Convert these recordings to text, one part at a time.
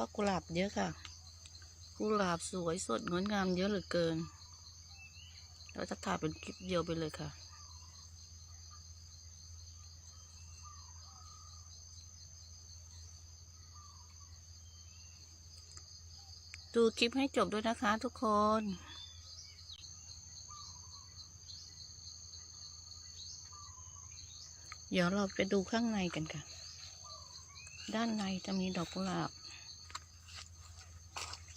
ราะกุหลาบเยอะค่ะ กุหลาบสวยสดงดงามเยอะเหลือเกิน เราจะถ่ายเป็นคลิปเดียวไปเลยค่ะ ดูคลิปให้จบด้วยนะคะทุกคนเดี๋ยวเราไปดูข้างในกันค่ะ ด้านในจะมีดอกกุหลาบ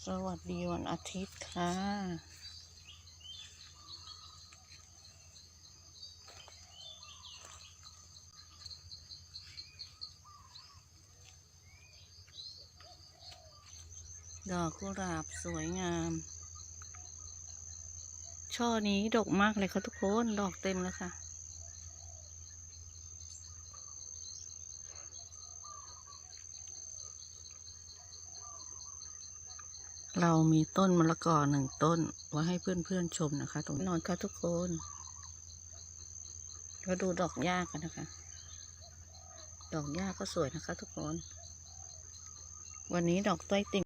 สวัสดีวันอาทิตย์ค่ะ ดอกกุหลาบสวยงาม ช่อนี้ดกมากเลยค่ะทุกคน ดอกเต็มแล้วค่ะ เรามีต้นมะละกอหนึ่งต้นไว้ให้เพื่อนๆชมนะคะ ตรงนี้นอนค่ะทุกคนก็ดูดอกหญ้ากันนะคะ ดอกหญ้าก็สวยนะคะ ทุกคน วันนี้ดอกต้อยติ่ง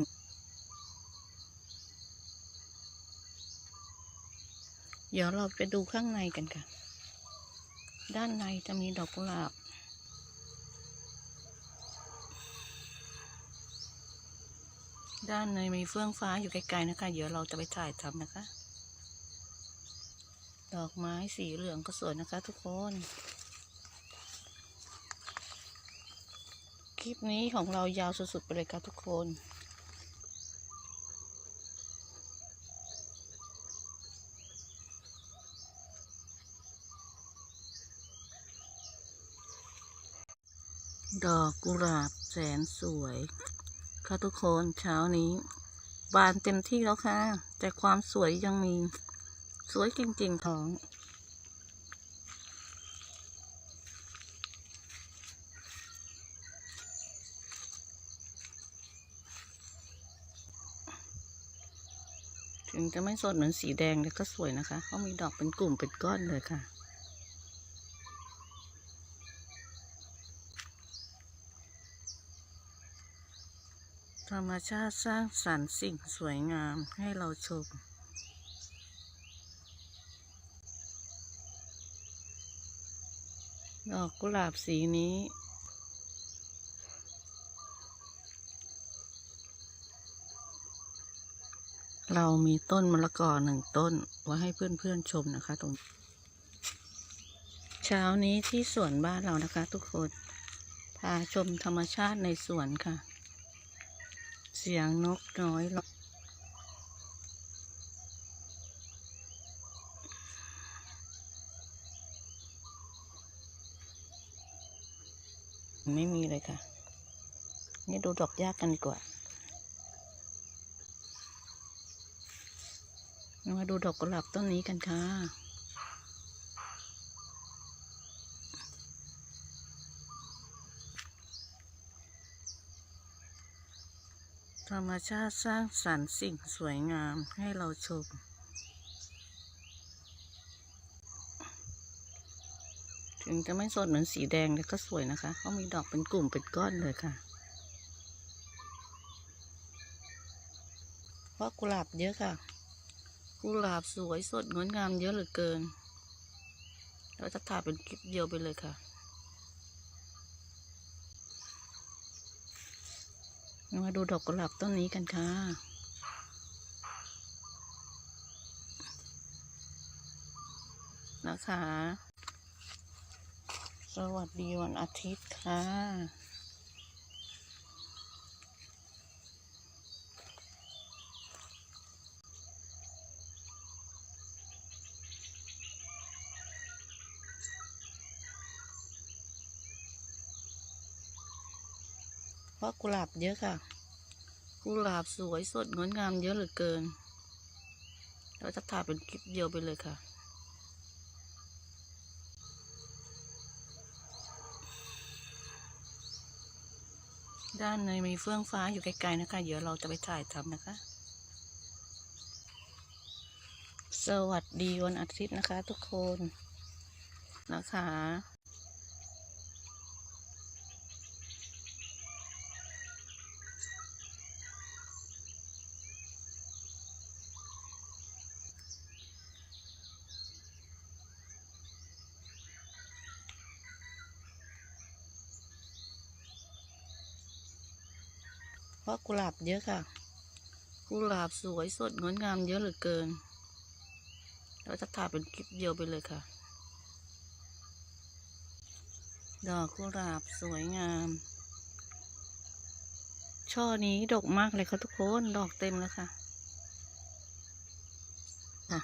เดี๋ยวเราไปดูข้างในกันค่ะ ด้านในจะมีดอกกุหลาบ ด้านในมีเฟื่องฟ้าอยู่ไกลๆนะคะ เดี๋ยวเราจะไปถ่ายทำนะคะ ดอกไม้สีเหลืองก็สวยนะคะทุกคน คลิปนี้ของเรายาวสุดๆไปเลยค่ะทุกคนดอกกุหลาบแสนสวย ค่ะทุกคนเช้านี้ บานเต็มที่แล้วค่ะ แต่ความสวยยังมีสวยจริงๆท้องถึงจะไม่สดเหมือนสีแดงแต่ก็สวยนะคะเขามีดอกเป็นกลุ่มเป็นก้อนเลยค่ะ รรมชาติสร้างสรรค์สิ่งสวยงามให้เราชม ดอกกุหลาบสีนี้ เรามีต้นมะละกอหนึ่งต้นไว้ให้เพื่อนๆชมนะคะตรง เช้านี้ที่สวนบ้านเรานะคะทุกคน พาชมธรรมชาติในสวนค่ะ สียงนกน้อยร้องไม่มีเลยค่ะ นี่ดูดอกหญ้ากันดีกว่ามาดูดอกกุหลาบต้นนี้กันค่ะ ธรรมชาติสร้างสรรค์สิ่งสวยงามให้เราชม ถึงจะไม่สดเหมือนสีแดงแต่ก็สวยนะคะ เขามีดอกเป็นกลุ่มเป็นก้อนเลยค่ะ เพราะกุหลาบเยอะค่ะ กุหลาบสวยสดงดงามเยอะเหลือเกิน เราจะถ่ายเป็นคลิปเดียวไปเลยค่ะ มาดูดอกกุหลาบต้นนี้กันค่ะ นะคะ สวัสดีวันอาทิตย์ค่ะ ราะกุหลาบเยอะค่ะ กุหลาบสวยสดงดงามเยอะเหลือเกิน เราจะถ่ายเป็นคลิปเดียวไปเลยค่ะ ด้านในมีเฟื่องฟ้าอยู่ไกลๆนะคะ เดี๋ยวเราจะไปถ่ายทำนะคะ สวัสดีวันอาทิตย์นะคะทุกคนนะคะ ราะกุหลาบเยอะค่ะ กุหลาบสวยสดงดงามเยอะเหลือเกิน เราจะถ่ายเป็นคลิปเดียวไปเลยค่ะ ดอกกุหลาบสวยงาม ช่อนี้ดกมากเลยค่ะทุกคน ดอกเต็มแล้วค่ะค่ะ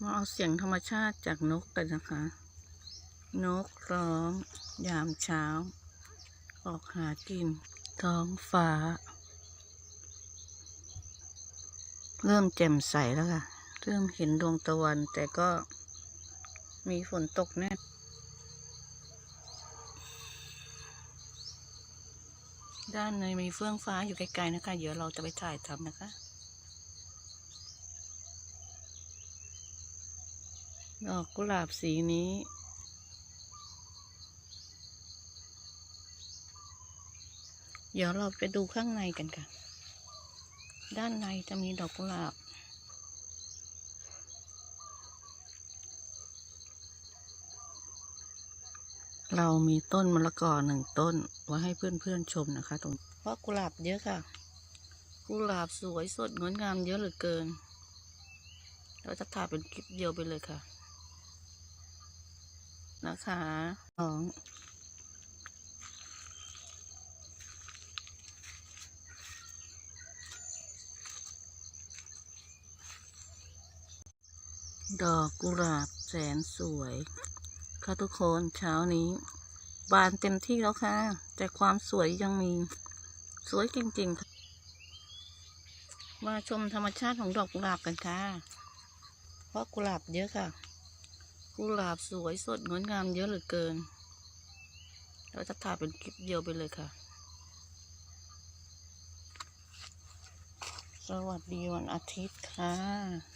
มาเอาเสียงธรรมชาติจากนกกันนะคะ นกร้อง ยามเช้า ออกหากิน ท้องฟ้า เริ่มแจ่มใสแล้วค่ะ เริ่มเห็นดวงตะวัน แต่ก็มีฝนตกแน่ด้านในมีเฟื่องฟ้าอยู่ไกลๆนะคะ เดี๋ยวเราจะไปถ่ายทำนะคะ ดอกกุหลาบสีนี้ เดี๋ยวเราไปดูข้างในกันค่ะ ด้านในจะมีดอกกุหลาบ เรามีต้นมะละกอหนึ่งต้นไว้ให้เพื่อนๆชมนะคะ ตรงเพราะกุหลาบเยอะค่ะ กุหลาบสวยสดงดงามเยอะเหลือเกิน เราจะถ่ายเป็นคลิปเดียวไปเลยค่ะ นะคะสอง ดอกกุหลาบแสนสวย ค่ะทุกคนเช้านี้ บานเต็มที่แล้วค่ะ แต่ความสวยยังมีสวยจริงๆค่ะมาชมธรรมชาติของดอกกุหลาบกันค่ะ เพราะกุหลาบเยอะค่ะ กุหลาบสวยสดงดงามเยอะเหลือเกิน เราจะถ่ายเป็นคลิปเดียวไปเลยค่ะ สวัสดีวันอาทิตย์ค่ะ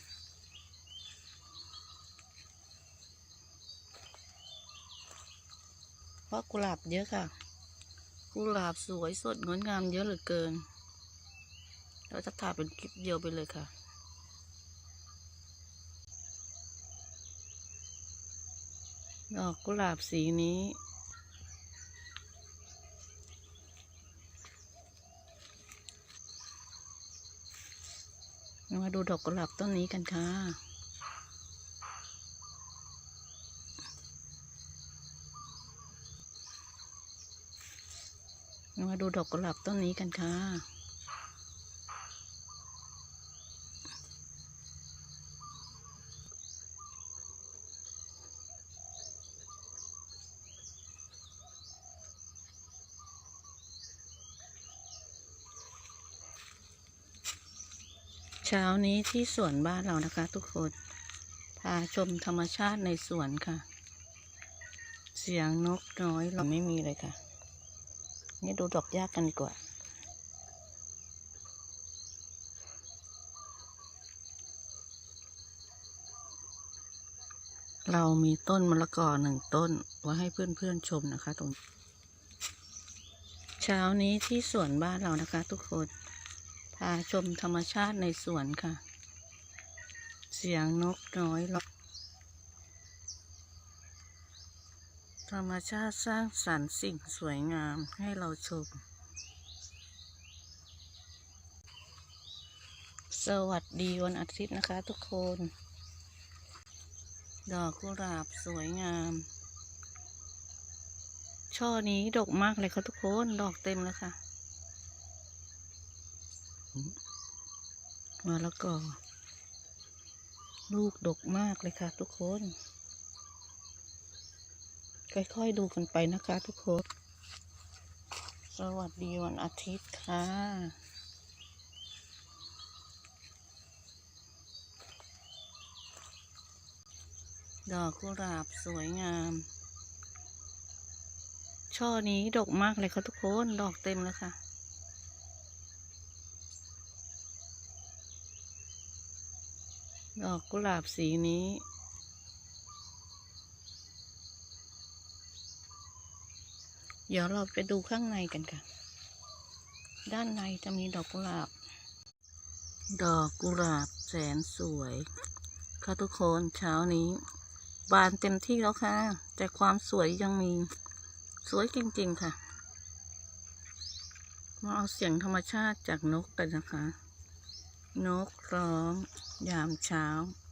เพราะกุหลาบเยอะค่ะ กุหลาบสวยสดงดงามเยอะเหลือเกิน เราจะถ่ายเป็นคลิปเดียวไปเลยค่ะดอกกุหลาบสีนี้ มาดูดอกกุหลาบต้นนี้กันค่ะ ดอกกุหลาบต้นนี้กันค่ะ เช้านี้ที่สวนบ้านเรานะคะทุกคน พาชมธรรมชาติในสวนค่ะ เสียงนกน้อยเราไม่มีเลยค่ะ นี่ดูดอกหญ้ากันดีกว่า เรามีต้นมะละกอหนึ่งต้นไว้ให้เพื่อนๆชมนะคะตรงเช้านี้ที่สวนบ้านเรานะคะทุกคน พาชมธรรมชาติในสวนค่ะ เสียงนกน้อยร้อง ธรรมชาติสร้างสรรค์สิ่งสวยงามให้เราชม สวัสดีวันอาทิตย์นะคะทุกคน ดอกกุหลาบสวยงาม ช่อนี้ดกมากเลยค่ะทุกคน ดอกเต็มแล้วค่ะมาแล้วก็ ลูกดกมากเลยค่ะทุกคน ค่อยๆดูกันไปนะคะทุกคน สวัสดีวันอาทิตย์ค่ะ ดอกกุหลาบสวยงาม ช่อนี้ดกมากเลยค่ะทุกคน ดอกเต็มแล้วค่ะดอกกุหลาบสีนี้ เดี๋ยวเราไปดูข้างในกันค่ะ ด้านในจะมีดอกกุหลาบ ดอกกุหลาบแสนสวย ค่ะทุกคนเช้านี้ บานเต็มที่แล้วค่ะ แต่ความสวยยังมี สวยจริง ๆ ค่ะ มาเอาเสียงธรรมชาติจากนกกันนะคะ นกร้อง ยามเช้า